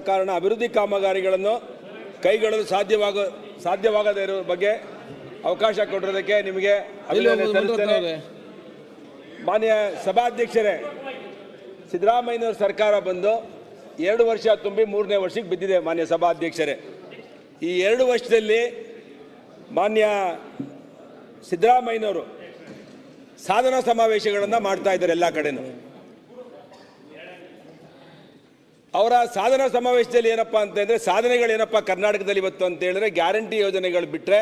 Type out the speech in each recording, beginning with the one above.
ಕಾರಣ ಅಭಿವೃದ್ಧಿ ಕಾಮಗಾರಿಗಳನ್ನು ಕೈಗೊಳ್ಳಲು ಸಾಧ್ಯವಾಗ ಸಾಧ್ಯವಾಗದೇ ಇರೋ ಬಗ್ಗೆ ಅವಕಾಶ ಕೊಟ್ಟಿರೋದಕ್ಕೆ ನಿಮಗೆ ಮಾನ್ಯ ಸಭಾಧ್ಯಕ್ಷರೇ ಸಿದ್ದರಾಮಯ್ಯನವ್ರ ಸರ್ಕಾರ ಬಂದು ಎರಡು ವರ್ಷ ತುಂಬಿ ಮೂರನೇ ವರ್ಷಕ್ಕೆ ಬಿದ್ದಿದೆ ಮಾನ್ಯ ಸಭಾಧ್ಯಕ್ಷರೇ. ಈ ಎರಡು ವರ್ಷದಲ್ಲಿ ಮಾನ್ಯ ಸಿದ್ದರಾಮಯ್ಯನವರು ಸಾಧನಾ ಸಮಾವೇಶಗಳನ್ನು ಮಾಡ್ತಾ ಇದ್ದಾರೆ ಎಲ್ಲ ಕಡೆನೂ. ಅವರ ಸಾಧನಾ ಸಮಾವೇಶದಲ್ಲಿ ಏನಪ್ಪ ಅಂತಂದರೆ ಸಾಧನೆಗಳೇನಪ್ಪ ಕರ್ನಾಟಕದಲ್ಲಿ ಇವತ್ತು ಅಂತ ಹೇಳಿದ್ರೆ, ಗ್ಯಾರಂಟಿ ಯೋಜನೆಗಳು ಬಿಟ್ಟರೆ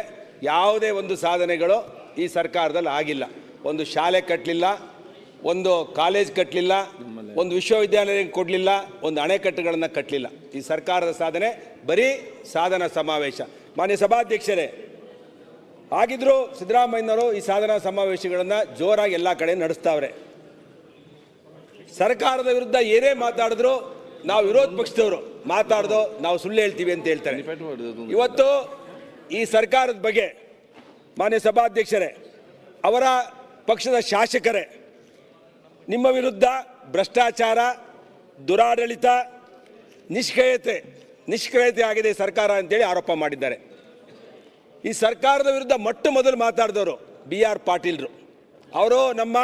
ಯಾವುದೇ ಒಂದು ಸಾಧನೆಗಳು ಈ ಸರ್ಕಾರದಲ್ಲಿ ಆಗಿಲ್ಲ. ಒಂದು ಶಾಲೆ ಕಟ್ಟಲಿಲ್ಲ ಒಂದು ಕಾಲೇಜ್ ಕಟ್ಟಲಿಲ್ಲ ಒಂದು ವಿಶ್ವವಿದ್ಯಾಲಯ ಕೊಡಲಿಲ್ಲ, ಒಂದು ಅಣೆಕಟ್ಟುಗಳನ್ನು ಕಟ್ಟಲಿಲ್ಲ ಈ ಸರ್ಕಾರದ ಸಾಧನೆ ಬರೀ ಸಾಧನಾ ಸಮಾವೇಶ. ಮಾನ್ಯ ಸಭಾಧ್ಯಕ್ಷರೇ ಆಗಿದ್ದರೂ ಸಿದ್ದರಾಮಯ್ಯನವರು ಈ ಸಾಧನಾ ಸಮಾವೇಶಗಳನ್ನು ಜೋರಾಗಿ ಎಲ್ಲ ಕಡೆ ನಡೆಸ್ತಾವ್ರೆ. ಸರ್ಕಾರದ ವಿರುದ್ಧ ಏನೇ ಮಾತಾಡಿದ್ರು ನಾವು ವಿರೋಧ ಪಕ್ಷದವರು ಮಾತಾಡ್ದು ನಾವು ಸುಳ್ಳು ಹೇಳ್ತೀವಿ ಅಂತ ಹೇಳ್ತಾರೆ. ಇವತ್ತು ಈ ಸರ್ಕಾರದ ಬಗ್ಗೆ ಮಾನ್ಯ ಸಭಾಧ್ಯಕ್ಷರೇ ಅವರ ಪಕ್ಷದ ಶಾಸಕರೇ ನಿಮ್ಮ ವಿರುದ್ಧ ಭ್ರಷ್ಟಾಚಾರ ದುರಾಡಳಿತ ನಿಷ್ಕ್ರಿಯತೆ ನಿಷ್ಕ್ರಿಯತೆ ಆಗಿದೆ ಈ ಸರ್ಕಾರ ಅಂತೇಳಿ ಆರೋಪ ಮಾಡಿದ್ದಾರೆ. ಈ ಸರ್ಕಾರದ ವಿರುದ್ಧ ಮೊಟ್ಟ ಮೊದಲು ಮಾತಾಡಿದವರು ಬಿ ಆರ್ ಪಾಟೀಲ್ರು. ಅವರು ನಮ್ಮ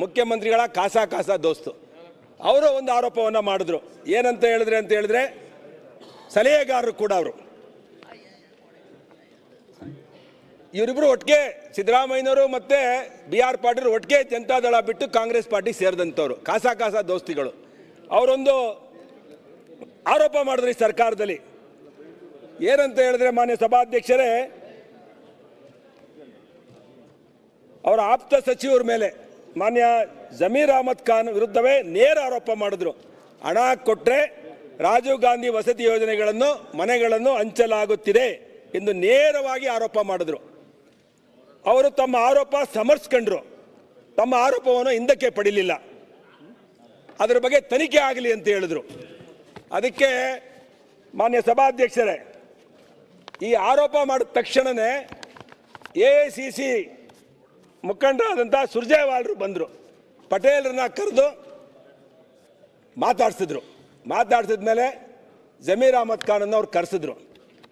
ಮುಖ್ಯಮಂತ್ರಿಗಳ ಕಾಸಾ ಕಾಸಾ ದೋಸ್ತು. ಅವರು ಒಂದು ಆರೋಪವನ್ನು ಮಾಡಿದ್ರು. ಏನಂತ ಹೇಳಿದ್ರೆ ಅಂತ ಹೇಳಿದ್ರೆ ಸಲಹೆಗಾರರು ಕೂಡ ಅವರು. ಇವರಿಬ್ಬರು ಒಟ್ಟಿಗೆ ಸಿದ್ದರಾಮಯ್ಯನವರು ಮತ್ತೆ ಬಿ ಆರ್ ಪಾಟೀಲ್ ಒಟ್ಟಿಗೆ ಜನತಾದಳ ಬಿಟ್ಟು ಕಾಂಗ್ರೆಸ್ ಪಾರ್ಟಿ ಸೇರಿದಂಥವ್ರು, ಕಾಸಾ ಕಾಸಾ ದೋಸ್ತಿಗಳು. ಅವರೊಂದು ಆರೋಪ ಮಾಡಿದ್ರು ಈ ಸರ್ಕಾರದಲ್ಲಿ. ಏನಂತ ಹೇಳಿದ್ರೆ ಮಾನ್ಯ ಸಭಾಧ್ಯಕ್ಷರೇ, ಅವರ ಆಪ್ತ ಸಚಿವರ ಮೇಲೆ ಮಾನ್ಯ ಜಮೀರ್ ಅಹಮದ್ ಖಾನ್ ವಿರುದ್ಧವೇ ನೇರ ಆರೋಪ ಮಾಡಿದ್ರು. ಹಣ ಕೊಟ್ಟರೆ ರಾಜೀವ್ ಗಾಂಧಿ ವಸತಿ ಯೋಜನೆಗಳನ್ನು, ಮನೆಗಳನ್ನು ಹಂಚಲಾಗುತ್ತಿದೆ ಎಂದು ನೇರವಾಗಿ ಆರೋಪ ಮಾಡಿದ್ರು. ಅವರು ತಮ್ಮ ಆರೋಪ ಸಮರ್ಸ್ಕೊಂಡ್ರು. ತಮ್ಮ ಆರೋಪವನ್ನು ಹಿಂದಕ್ಕೆ ಪಡೀಲಿಲ್ಲ ಅದರ ಬಗ್ಗೆ ತನಿಖೆ ಆಗಲಿ ಅಂತ ಹೇಳಿದ್ರು. ಅದಕ್ಕೆ ಮಾನ್ಯ ಸಭಾಧ್ಯಕ್ಷರೇ, ಈ ಆರೋಪ ಮಾಡಿದ ತಕ್ಷಣವೇ ಎ ಸಿ ಸಿ ಮುಖಂಡರಾದಂಥ ಸುರ್ಜೇವಾಲರು ಬಂದರು. ಪಟೇಲ್ರನ್ನ ಕರೆದು ಮಾತಾಡ್ಸಿದ್ರು. ಮಾತಾಡ್ಸಿದ ಮೇಲೆ ಜಮೀರ್ ಅಹಮದ್ ಖಾನ್ ಅನ್ನು ಅವ್ರು ಕರೆಸಿದ್ರು.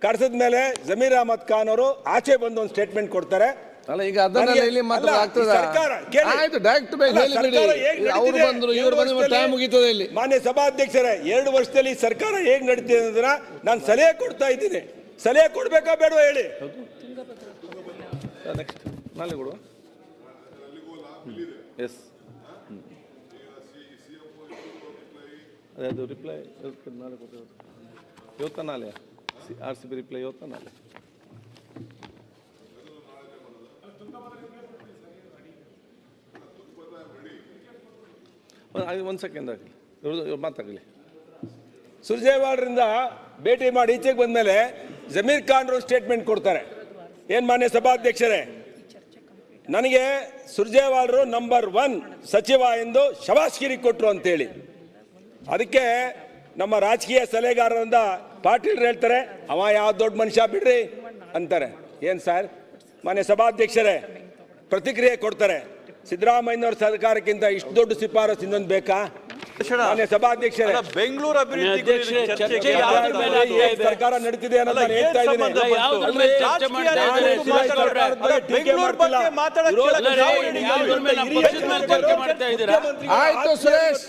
ಕರೆಸಿದ ಮೇಲೆ ಜಮೀರ್ ಅಹಮದ್ ಖಾನ್ ಅವರು ಆಚೆ ಬಂದು ಒಂದು ಸ್ಟೇಟ್ಮೆಂಟ್ ಕೊಡ್ತಾರೆ. ಅಲ್ಲ ಈಗ ಅದನ್ನೆಲ್ಲ ಇಲ್ಲಿ. ಆಯ್ತು ಡೈರೆಕ್ಟ್ ಅವ್ರು? ಬಂದ್ರು ಇವ್ರು ಬಂದ್ರು ಟೈಮ್ ಮುಗೀತದೆ ಇಲ್ಲಿ. ಮಾನ್ಯ ಸಭಾಧ್ಯಕ್ಷರೇ ಎರಡು ವರ್ಷದಲ್ಲಿ ಸರ್ಕಾರ ಹೇಗ್ ನಡೀತಿದೆ ಅಂದ್ರೆ ನಾನು ಸಲಹೆ ಕೊಡ್ತಾ ಇದ್ದೀನಿ. ಸಲಹೆ ಕೊಡ್ಬೇಕಾ ಬೇಡವಾ ಹೇಳಿ? ನೆಕ್ಸ್ಟ್ ನಾಳೆ ಕೊಡುವ? ಎಸ್ ಅದೇ, ಅದು ರಿಪ್ಲೈ ನಾಳೆ ಕೊಟ್ಟಿರೋದು ಇವತ್ತ ನಾಳೆ ಆರ್ ಸಿ ಬಿ ರಿಪ್ಲೈ ಇವತ್ತ ನಾಳೆ ಒಂದು ಸೆಕೆಂಡ್ ಆಗಲಿ. ಇವ್ರದ್ದು ಮಾತಾಗಲಿ. ಸುರ್ಜೇವಾಲರಿಂದ ಭೇಟಿ ಮಾಡಿ ಈಚೆಗೆ ಬಂದ್ಮೇಲೆ ಜಮೀರ್ ಖಾನ್ ಸ್ಟೇಟ್ಮೆಂಟ್ ಕೊಡ್ತಾರೆ. ಏನು ಮಾನ್ಯ ಸಭಾಧ್ಯಕ್ಷರೇ? ನನಗೆ ಸುರ್ಜೇವಾಲರು ನಂಬರ್ ಒನ್ ಸಚಿವ ಎಂದು ಶಬಾಷ್ಗಿರಿ ಕೊಟ್ಟರು ಅಂತೇಳಿ. ಅದಕ್ಕೆ ನಮ್ಮ ರಾಜಕೀಯ ಸಲಹೆಗಾರರಿಂದ ಪಾಟೀಲ್ ಹೇಳ್ತಾರೆ, ಅವ ಯಾವ ದೊಡ್ಡ ಮನುಷ್ಯ ಬಿಡ್ರಿ ಅಂತಾರೆ. ಏನು ಸರ್ ಮಾನ್ಯ ಸಭಾಧ್ಯಕ್ಷರೇ, ಪ್ರತಿಕ್ರಿಯೆ ಕೊಡ್ತಾರೆ. ಸಿದ್ದರಾಮಯ್ಯನವ್ರ ಸರ್ಕಾರಕ್ಕಿಂತ ಇಷ್ಟು ದೊಡ್ಡ ಶಿಫಾರಸು ಇನ್ನೊಂದು ಬೇಕಾ? ಮಾನ್ಯ ಸಭಾಧ್ಯಕ್ಷರೇ ಬೆಂಗಳೂರು ಅಭಿವೃದ್ಧಿ ಸರ್ಕಾರ ನಡೀತಿದೆ ಹೇಳ್ತಾ ಇದ್ದೀನಿ. ಆಯ್ತು, ಸುರೇಶ್.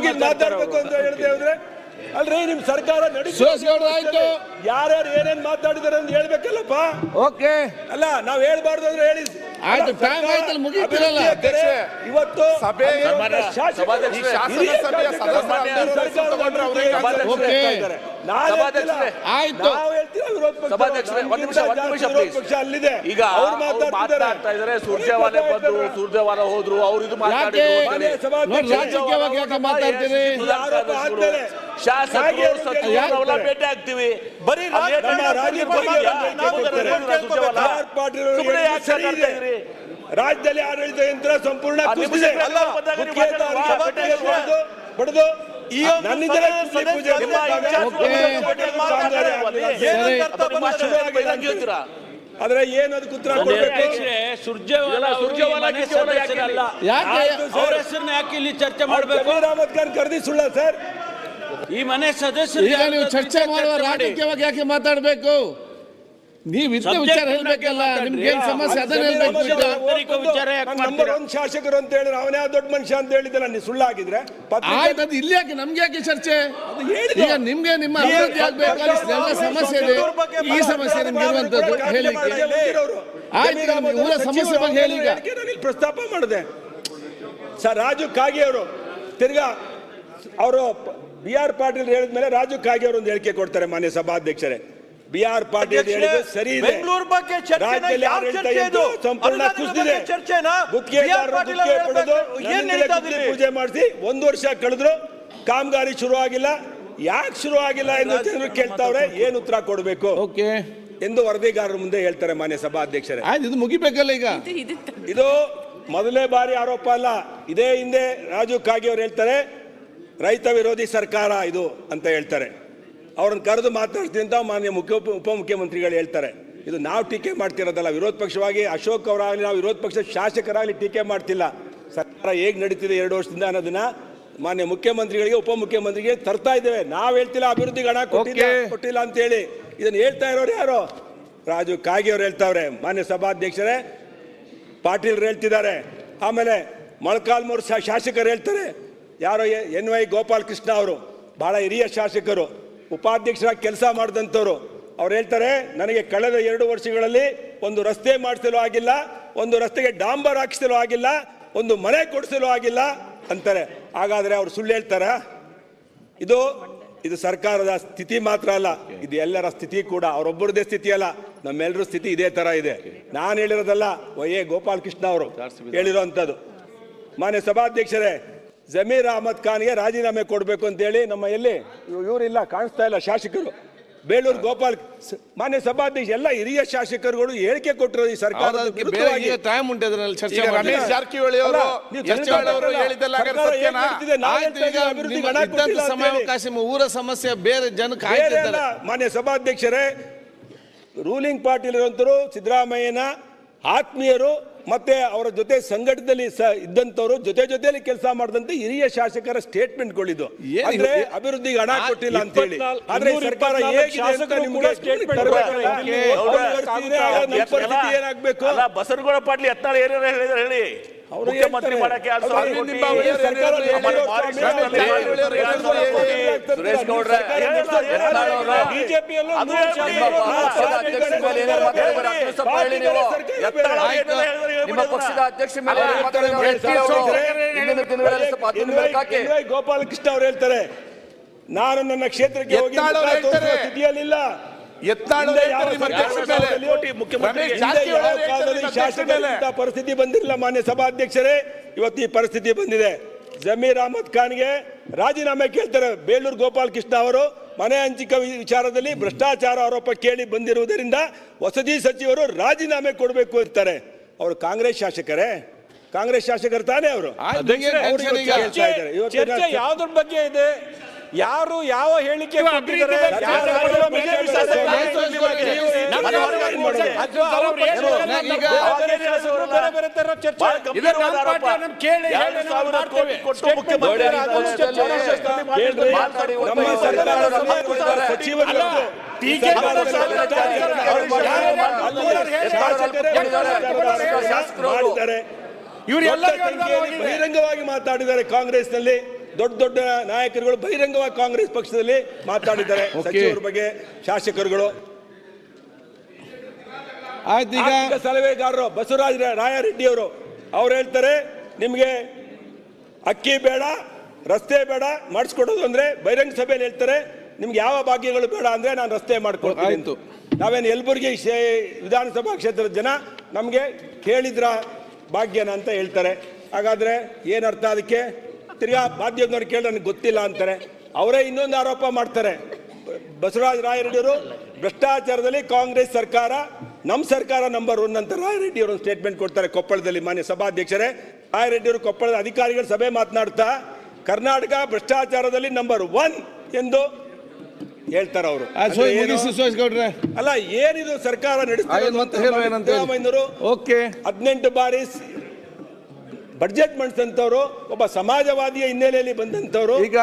ಹೇಳ್ತಾ ಮಾತಾಡ್ಬೇಕು ಅಂತ ಹೇಳ್ದೆ ಅಂದ್ರೆ ಅಲ್ರಿ ನಿಮ್ ಸರ್ಕಾರ ನಡೀತಿದೆ. ಸುರೇಶ್ ಗೌಡ್ರು ಆಯ್ತು. ಯಾರ್ಯಾರು ಏನೇನ್ ಮಾತಾಡಿದಾರೆ ಅಂತ ಹೇಳ್ಬೇಕಲ್ಲಪ್ಪ? ಓಕೆ. ಅಲ್ಲ ನಾವ್ ಹೇಳ್ಬಾರ್ದು ಅಂದ್ರೆ ಹೇಳಿ. ಆಯ್ತು, ಟೈಮ್ ಆಯ್ತಲ್ಲ, ಮುಗೀತಿರಲ್ಲ. ಇವತ್ತು ಸಭೆ- ಶಾಸನ ಸಭೆಯ ಸದಸ್ಯರು ತಗೊಂಡ್ರೆ ಅವ್ರಿಗೆ ಇದ್ದಾರೆ. ಆಯ್ತು. ಸಭಾಧ್ಯಕ್ಷರೇ, ಒಂದ್ ನಿಮಿಷ, ಒಂದು ನಿಮಿಷ, ಈಗ ಅವ್ರು. ಮಾತಾಡ್ತಾ ಇದಾರೆ ಸುರ್ಜೇವಾಲೆ ಬಂದ್ರು ಸುರ್ಜೇವಾಲ ಹೋದ್ರು ಅವ್ರು ಇದು ಮಾತಾಡ್ತೀರಿ? ಶಾಸಕರು ಭೇಟಿ ಆಗ್ತೀವಿ. ಬರೀ? ರಾಜ್ಯದಲ್ಲಿ ಆಡಳಿತ ಯಂತ್ರ ಸಂಪೂರ್ಣ ಆ ಕುಸಿದಿದೆ. ಆದ್ರೆ ಏನು ಅದಕ್ಕೆ ಉತ್ತರ ಒಂದು ಕೊಡ್ಬೇಕು? ಅಧ್ಯಕ್ಷರೇ, ಸುರ್ಜೇವಾಲ ಇದೆಲ್ಲ ಅವರು ಈ ಸುರ್ಜೇವಾಲ ಮನೆ ಸದಸ್ಯರಲ್ಲ. ಯಾಕೆ? ಆಯ್ತು ಅವ್ರ ಹೆಸರನ್ನ ಯಾಕೆ ಇಲ್ಲಿ ಚರ್ಚೆ ಮಾಡಬೇಕು? ಅಹಮದ್ ಖಾನ್ ಕರೆದಿ ಸುಳ್ಳ ಸರ್. ಈ ಮನೆ ಸದಸ್ಯರು ಚರ್ಚೆ ಮಾಡುವ ರಾಜಕೀಯವಾಗಿ ಯಾಕೆ ಮಾತಾಡಬೇಕು? ನೀವು ಇದ್ದ ವಿಚಾರ ಹೇಳ್ಬೇಕಲ್ಲ. ನಿಮ್ಗೆ ಏನ್ ಸಮಸ್ಯೆ? ಅದನ್ನ ಹೇಳ್ಬೇಕು ನಂಬರ್ ಒನ್ ಒಂದ್ ಶಾಸಕರು ಅಂತ ಹೇಳಿದ್ರೆ ಅವನೇ ದೊಡ್ಡ ಮನುಷ್ಯ ಅಂತ ಹೇಳಿದ್ರೆ ನೀವು ಸುಳ್ಳಾಗಿದ್ರೆ. ಆಗಿದ್ರೆ ಆಯ್ತು ಅದು ಇಲ್ಲಿ ಯಾಕೆ? ನಮ್ಗೆ ಯಾಕೆ ಚರ್ಚೆ. ಈಗ ನಿಮ್ಗೆ ನಿಮ್ಮ ಅಭಿವೃದ್ಧಿ ಆಗ್ಬೇಕು ಸಮಸ್ಯೆ ಇದೆ. ಈ ಸಮಸ್ಯೆ ನಿಮ್ಗೆ ಇರುವಂತದ್ದು ಹೇಳಿಕ್ಕೆ ಆಯ್ತು, ಈಗ ಊರ ಸಮಸ್ಯೆ ಬಗ್ಗೆ ಹೇಳಿ ಪ್ರಸ್ತಾಪ ಮಾಡಿದೆ. ಸರ್ ರಾಜು ಕಾಗೆ ಅವರು ತಿರ್ಗಾ ಅವರು ಬಿ ಆರ್ ಪಾಟೀಲ್ ಹೇಳಿದ್ಮೇಲೆ ರಾಜು ಕಾಗೆ ಅವರು ಒಂದು ಹೇಳಿಕೆ ಕೊಡ್ತಾರೆ ಮಾನ್ಯ ಸಭಾಧ್ಯಕ್ಷರೇ. ಬಿ ಆರ್ ಪಾಟೀಲ್ ಹೇಳಿದ್ದು ಸರಿ ಇದೆ. ಬೆಂಗಳೂರು ಬಗ್ಗೆ ಚರ್ಚೆನ ಯಾವ ಚರ್ಚೆ ಇದು? ಸಂಪೂರ್ಣ ಕುಸಿದಿದೆ. ಚರ್ಚೆನಾ ಗುತ್ತಿಗೆದಾರರು ಗುತ್ತಿಗೆ ಪಡೆದು ಹೇಳ್ಬೇಕು. ಏನ್ ನಡೀತಾ ಪೂಜೆ ಮಾಡಿಸಿ. ಒಂದು ವರ್ಷ ಕಳೆದ್ರು ಕಾಮಗಾರಿ ಶುರು ಆಗಿಲ್ಲ. ಯಾಕೆ ಶುರು ಆಗಿಲ್ಲ ಎಂದು ಜನರು ಕೇಳ್ತಾವ್ರೆ? ಏನು ಉತ್ತರ ಕೊಡಬೇಕು? ಓಕೆ. ಎಂದು ವರದಿಗಾರರ ಮುಂದೆ ಹೇಳ್ತಾರೆ ಮಾನ್ಯ ಸಭಾಧ್ಯಕ್ಷರೇ. ಆಯ್ತು ಇದು ಮುಗಿಬೇಕಲ್ಲ ಈಗ? ಇದು ಮೊದಲನೇ ಬಾರಿ ಆರೋಪ ಅಲ್ಲ. ಇದೇ ಹಿಂದೆ ರಾಜು ಕಾಗಿ ಅವರು ಹೇಳ್ತಾರೆ ರೈತ ವಿರೋಧಿ ಸರ್ಕಾರ ಇದು ಅಂತ ಹೇಳ್ತಾರೆ. ಅವ್ರನ್ನ ಕರೆದು ಮಾತಾಡ್ತೀನಿ ಅಂತ ಮಾನ್ಯ ಮುಖ್ಯ ಉಪ- ಉಪಮುಖ್ಯಮಂತ್ರಿಗಳು ಹೇಳ್ತಾರೆ. ಇದು ನಾವು ಟೀಕೆ ಮಾಡ್ತಿರೋದಲ್ಲ ವಿರೋಧ ಪಕ್ಷವಾಗಿ ಅಶೋಕ್ ಅವರಾಗಲಿ ನಾವು ವಿರೋಧ ಪಕ್ಷದ ಶಾಸಕರಾಗಲಿ ಟೀಕೆ ಮಾಡ್ತಿಲ್ಲ. ಸರ್ಕಾರ ಹೇಗೆ ನಡೀತಿದೆ ಎರಡು ವರ್ಷದಿಂದ ಅನ್ನೋದನ್ನ ಮಾನ್ಯ ಮುಖ್ಯಮಂತ್ರಿಗಳಿಗೆ ಉಪಮುಖ್ಯಮಂತ್ರಿಗೆ ತರ್ತಾ ಇದ್ದೇವೆ. ನಾವು ಹೇಳ್ತಿಲ್ಲ ಅಭಿವೃದ್ಧಿಗೆ ಹಣ ಕೊಟ್ಟಿಲ್ಲ ಕೊಟ್ಟಿಲ್ಲ ಅಂತ ಹೇಳಿ. ಇದನ್ನ ಹೇಳ್ತಾ ಇರೋರು ಯಾರು? ರಾಜು ಕಾಗಿ ಅವ್ರು ಹೇಳ್ತಾವ್ರೆ. ಮಾನ್ಯ ಸಭಾಧ್ಯಕ್ಷರೇ ಪಾಟೀಲ್ರು ಹೇಳ್ತಿದ್ದಾರೆ. ಆಮೇಲೆ ಮೊಳಕಾಲ್ಮೂರು ಶಾಸಕರು ಹೇಳ್ತಾರೆ. ಯಾರೋ ಎನ್ ವೈ ಗೋಪಾಲಕೃಷ್ಣ ಅವರು ಬಹಳ ಹಿರಿಯ ಶಾಸಕರು. ಉಪಾಧ್ಯಕ್ಷರಾಗಿ ಕೆಲಸ ಮಾಡಿದಂಥವ್ರು ಅವ್ರು ಹೇಳ್ತಾರೆ ನನಗೆ ಕಳೆದ ಎರಡು ವರ್ಷಗಳಲ್ಲಿ ಒಂದು ರಸ್ತೆ ಮಾಡಿಸಲು ಆಗಿಲ್ಲ ಒಂದು ರಸ್ತೆಗೆ ಡಾಂಬರ್ ಹಾಕಿಸಲು ಆಗಿಲ್ಲ ಒಂದು ಮನೆ ಕೊಡಿಸಲು ಆಗಿಲ್ಲ ಅಂತಾರೆ. ಹಾಗಾದರೆ ಅವ್ರು ಸುಳ್ಳು ಹೇಳ್ತಾರೆ? ಇದು ಇದು ಸರ್ಕಾರದ ಸ್ಥಿತಿ ಮಾತ್ರ ಅಲ್ಲ ಇದು ಎಲ್ಲರ ಸ್ಥಿತಿ ಕೂಡ ಅವರೊಬ್ಬರದೇ ಸ್ಥಿತಿ ಅಲ್ಲ ನಮ್ಮೆಲ್ಲರ ಸ್ಥಿತಿ ಇದೇ ತರ ಇದೆ. ನಾನು ಹೇಳಿರೋದಲ್ಲ ವೈ ಎ ಗೋಪಾಲ್ ಕೃಷ್ಣ ಅವರು ಹೇಳಿರೋಂಥದ್ದು. ಮಾನ್ಯ ಸಭಾಧ್ಯಕ್ಷರೇ ಜಮೀರ್ ಅಹಮದ್ ಖಾನ್ಗೆ ರಾಜೀನಾಮೆ ಕೊಡಬೇಕು ಅಂತೇಳಿ ನಮ್ಮ ಎಲ್ಲಿ ಇವರಿಲ್ಲ ಕಾಣಿಸ್ತಾ ಇಲ್ಲ ಶಾಸಕರು. ಬೇಲೂರು ಗೋಪಾಲ್ ಮಾನ್ಯ ಸಭಾಧ್ಯಕ್ಷ ಎಲ್ಲ ಹಿರಿಯ ಶಾಸಕರುಗಳು ಹೇಳಿಕೆ ಕೊಟ್ಟರು ಈ ಸರ್ಕಾರದ ರಮೇಶ್ ಜಾರಕಿಹೊಳಿ ಸರ್ಕಾರ ಹೇಳಿ. ಊರ ಸಮಸ್ಯೆ ಬೇರೆ ಜನ ಮಾನ್ಯ ಸಭಾಧ್ಯಕ್ಷರೇ ರೂಲಿಂಗ್ ಪಾರ್ಟಿಲಿರುವಂತರು ಸಿದ್ದರಾಮಯ್ಯನ ಆತ್ಮೀಯರು ಮತ್ತೆ ಅವರ ಜೊತೆ ಸಂಘಟದಲ್ಲಿ ಸ ಇದ್ದಂತವರು ಜೊತೆ ಜೊತೆಲಿ ಕೆಲಸ ಮಾಡಿದಂತ ಹಿರಿಯ ಶಾಸಕರ ಸ್ಟೇಟ್ಮೆಂಟ್ ಕೊಡಿದ್ದು ಅಂದ್ರೆ? ಅಭಿವೃದ್ಧಿಗೆ ಹಣ ಕೊಟ್ಟಿಲ್ಲ ಅಂತ ಹೇಳಿ. ಆದ್ರೆ ಸರ್ಕಾರ ಏನಾಗ್ಬೇಕು? ಅಲ್ಲ ಬಸನಗೌಡ ಪಾಟೀಲ್ ಎತ್ತಾಳ ಏನೇನು ಹೇಳಿದ್ರೆ ಹೇಳಿ. ಮುಖ್ಯಮಂತ್ರಿ ಮಾಡಕ್ಕೆ ಬಿಜೆಪಿಯಲ್ಲೂ ನಿಮ್ಮ ಪಕ್ಷದ. ಅಧ್ಯಕ್ಷ ಮೇಲೆ ಗೋಪಾಲಕೃಷ್ಣ ಅವ್ರು ಹೇಳ್ತಾರೆ. ನಾನು ನನ್ನ ಕ್ಷೇತ್ರಕ್ಕೆ ಹೋಗಿ. ಸ್ಥಿತಿಯಲ್ಲಿಲ್ಲ. ಪರಿಸ್ಥಿತಿ ಬಂದಿರಲಿಲ್ಲ? ಮಾನ್ಯ ಸಭಾಧ್ಯಕ್ಷರೇ ಇವತ್ತು ಈ ಪರಿಸ್ಥಿತಿ ಬಂದಿದೆ. ಜಮೀರ್ ಅಹಮದ್ ಖಾನ್ಗೆ ರಾಜೀನಾಮೆ ಕೇಳ್ತಾರೆ ಬೇಲೂರು ಗೋಪಾಲ್ ಕೃಷ್ಣ ಅವರು. ಮನೆ ಹಂಚಿಕೆ ವಿಚಾರದಲ್ಲಿ ಭ್ರಷ್ಟಾಚಾರ ಆರೋಪ ಕೇಳಿ ಬಂದಿರುವುದರಿಂದ ವಸತಿ ಸಚಿವರು ರಾಜೀನಾಮೆ ಕೊಡಬೇಕು ಅಂತಾರೆ. ಅವರು ಕಾಂಗ್ರೆಸ್ ಶಾಸಕರೇ? ಕಾಂಗ್ರೆಸ್ ಶಾಸಕರು ತಾನೇ ಅವರು? ಚರ್ಚೆ ಯಾವ್ದ್ರ ಬಗ್ಗೆ ಇದೆ? ಯಾರು ಯಾವ ಹೇಳಿಕೆ ಶಾಸಕರು ಆಯ್ತು, ಬಗ್ಗೆ? ನಮ್ಮ ಅವ್ರ ಒಳಗೆ ಬಗ್ಗೆ ನೋಡ್ರಿ. ಅಥವಾ ಅವ್ರು ಏನು ಏನು? ಹೇಳಿಲ್ಲ ಅಂತ ಈಗ- ಬೇರೆ ಬೇರೆ ಶಾಸಕರು ಬೇರೆ ಬೇರೆ ತರ ಚರ್ಚೆ ನಮ್ಮ ಆರೋಪ. ಪಾರ್ಟಿ ನಮ್ಗೆ ಕೇಳಿ ಎರಡು ಹೇಳಿ ನಾವು ಸಾವಿರ ಮಾಡ್ತೇವೆ. ಕೋಟಿ ಕೊಟ್ಟು Statement ಮುಖ್ಯಮಂತ್ರಿ ಮಾಡ್ತಾರೆ, ನೋಡಿ, ಅದನ್ನು ಚರ್ಚೆ ಪಕ್ಷದಲ್ಲಿ ಮಾಡಿ. ಕೇಳ್ರಿ. ಮಾತಾಡಿ ನಮ್ಮ ಸರ್ಕಾರ ಒಬ್ಬ ಸಚಿವರು- ಸಚಿವರು ಅಲ್ಲ, ಟೀಕೆ ಸರ್ಕಾರದ ಮಾಡೋದು ಸಾವಿರ ಜನ ಇದ್ದಾರೆ. ಅವ್ರು ಯಾರು ಯಾರು ಮಾಡಿದ್ದಾರೆ. ಹೇಳಿ. ಶಾಸಕರೇ ಶಾಸಕರು ಮಾಡಿದ್ದಾರೆ ಇವ್ರು ದೊಡ್ಡ ಎಲ್ಲರಿಗೂ ಸಂಖ್ಯೆಯಲ್ಲಿ ಬಹಿರಂಗವಾಗಿ ಮಾತಾಡಿದ್ದಾರೆ ಕಾಂಗ್ರೆಸ್ನಲ್ಲಿ ದೊಡ್ಡ ದೊಡ್ಡ ನಾಯಕರುಗಳು ಬಹಿರಂಗವಾಗಿ ಕಾಂಗ್ರೆಸ್ ಪಕ್ಷದಲ್ಲಿ ಮಾತಾಡಿದ್ದಾರೆ. ಸಚಿವರ ಬಗ್ಗೆ ಶಾಸಕರುಗಳು. ಆರ್ಥಿಕ ಸಲಹೆಗಾರರು ಬಸವರಾಜ ರಾಯರೆಡ್ಡಿ ಅವರು ಅವ್ರು ಹೇಳ್ತಾರೆ ನಿಮಗೆ ಅಕ್ಕಿ ಬೇಡ ರಸ್ತೆ ಬೇಡ ಮಾಡಿಸ್ಕೊಡೋದು ಅಂದ್ರೆ ಬಹಿರಂಗ ಸಭೆಯಲ್ಲಿ ಹೇಳ್ತಾರೆ ನಿಮ್ಗೆ ಯಾವ ಭಾಗ್ಯಗಳು ಬೇಡ ಅಂದ್ರೆ ನಾನು ರಸ್ತೆ ಮಾಡ್ಕೊಡ್ತೀನಿ. ನಾವೇನು ಯಲಬುರ್ಗಿ ಶೇ- ವಿಧಾನಸಭಾ ಕ್ಷೇತ್ರದ ಜನ ನಮಗೆ ಕೇಳಿದ್ರ ಭಾಗ್ಯನ ಅಂತ ಹೇಳ್ತಾರೆ. ಹಾಗಾದ್ರೆ ಏನರ್ಥ ಅರ್ಥ ಅದಕ್ಕೆ? ತಿರ್ಗಾ ಮಾಧ್ಯಮದವ್ರು ಕೇಳಿ ನನಗೆ ಗೊತ್ತಿಲ್ಲ ಅಂತಾರೆ. ಅವರೇ ಇನ್ನೊಂದು ಆರೋಪ ಮಾಡ್ತಾರೆ. ಬಸವರಾಜ ರಾಯರೆಡ್ಡಿಯವರು ಭ್ರಷ್ಟಾಚಾರದಲ್ಲಿ ಕಾಂಗ್ರೆಸ್ ಸರ್ಕಾರ ನಮ್ಮ ಸರ್ಕಾರ ನಂಬರ್ ಒನ್ ಅಂತ ರಾಯರೆಡ್ಡಿ ಅವರು ಸ್ಟೇಟ್ಮೆಂಟ್ ಕೊಡ್ತಾರೆ ಕೊಪ್ಪಳದಲ್ಲಿ ಮಾನ್ಯ ಸಭಾಧ್ಯಕ್ಷರೇ. ರಾಯರೆಡ್ಡಿ ಅವರು ಕೊಪ್ಪಳದ ಅಧಿಕಾರಿಗಳ ಸಭೆ ಮಾತನಾಡ್ತಾ ಕರ್ನಾಟಕ ಭ್ರಷ್ಟಾಚಾರದಲ್ಲಿ ನಂಬರ್ ಒನ್ ಎಂದು ಹೇಳ್ತಾರೆ ಅವರು. ಅಲ್ಲ ಏನಿದು ಸರ್ಕಾರ ನಡೆಸ್ತಾರೆ ಹದಿನೆಂಟು ಬಾರಿ ಬಡ್ಜೆಟ್ ಮಂಡಿಸಂತವ್ರು ಒಬ್ಬ ಸಮಾಜವಾದಿಯ ಹಿನ್ನೆಲೆಯಲ್ಲಿ ಬಂದಂಥವ್ರು. ಈಗ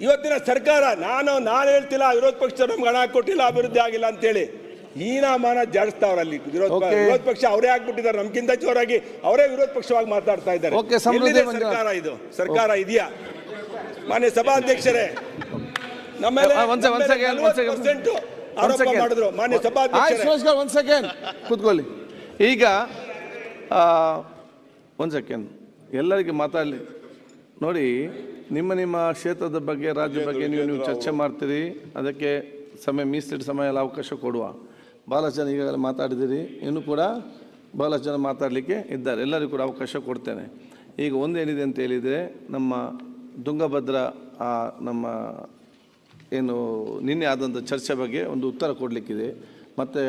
ಇವತ್ತಿನ ಸರ್ಕಾರ ನಾನು ನಾನು ಹೇಳ್ತಿಲ್ಲ ವಿರೋಧ ಪಕ್ಷ ನಮ್ಗೆ ಹಣ ಕೊಟ್ಟಿಲ್ಲ ಅಭಿವೃದ್ಧಿ ಆಗಿಲ್ಲ ಅಂತೇಳಿ. ಹೀನಾಮಾನ ಜಾಡಿಸ್ತಾವ್ರ ಅಲ್ಲಿ ವಿರೋಧ ವಿರೋಧ ಪಕ್ಷ ಅವರೇ ಆಗ್ಬಿಟ್ಟಿದ್ದಾರೆ ನಮ್ಗಿಂತ ಜೋರಾಗಿ ಅವರೇ ವಿರೋಧ ಪಕ್ಷವಾಗಿ ಮಾತಾಡ್ತಾ ಇದ್ದಾರೆ. ಸರ್ಕಾರ ಇದು? ಸರ್ಕಾರ ಇದೆಯಾ? ಮಾನ್ಯ ಸಭಾಧ್ಯಕ್ಷರೇ ನಮ್ಮ ಮೇಲೆ ಆ, ಒಂದ್ ಸೆ- ಒಂದ್ second, ಒಂದ್ second. 40% ಒಂದ್ ಆರೋಪ ಮಾಡಿದ್ರು ಮಾನ್ಯ ಸಭಾಧ್ಯಕ್ಷ ಕೂತ್ಕೊಳ್ಳಿ. ಈಗ ಒಂದು ಸೆಕೆಂಡ್ ಎಲ್ಲರಿಗೆ ಮಾತಾಡಲಿ. ನೋಡಿ ನಿಮ್ಮ ನಿಮ್ಮ ಕ್ಷೇತ್ರದ ಬಗ್ಗೆ ರಾಜ್ಯದ ಬಗ್ಗೆ ನೀವು ನೀವು ಚರ್ಚೆ ಮಾಡ್ತೀರಿ. ಅದಕ್ಕೆ ಸಮಯ ಮೀಸಲಿಟ್ಟು ಸಮಯ ಎಲ್ಲ ಅವಕಾಶ ಕೊಡುವ. ಭಾಳಷ್ಟು ಜನ ಈಗಾಗಲೇ ಮಾತಾಡಿದ್ದೀರಿ. ಇನ್ನೂ ಕೂಡ ಭಾಳಷ್ಟು ಜನ ಮಾತಾಡಲಿಕ್ಕೆ ಇದ್ದಾರೆ. ಎಲ್ಲರಿಗೂ ಕೂಡ ಅವಕಾಶ ಕೊಡ್ತೇನೆ. ಈಗ ಒಂದೇನಿದೆ ಅಂತ ಹೇಳಿದರೆ ನಮ್ಮ ತುಂಗಭದ್ರ ಆ, ನಮ್ಮ ಏನು ನಿನ್ನೆ ಆದಂಥ ಚರ್ಚೆ ಬಗ್ಗೆ ಒಂದು ಉತ್ತರ ಕೊಡಲಿಕ್ಕಿದೆ. ಮತ್ತು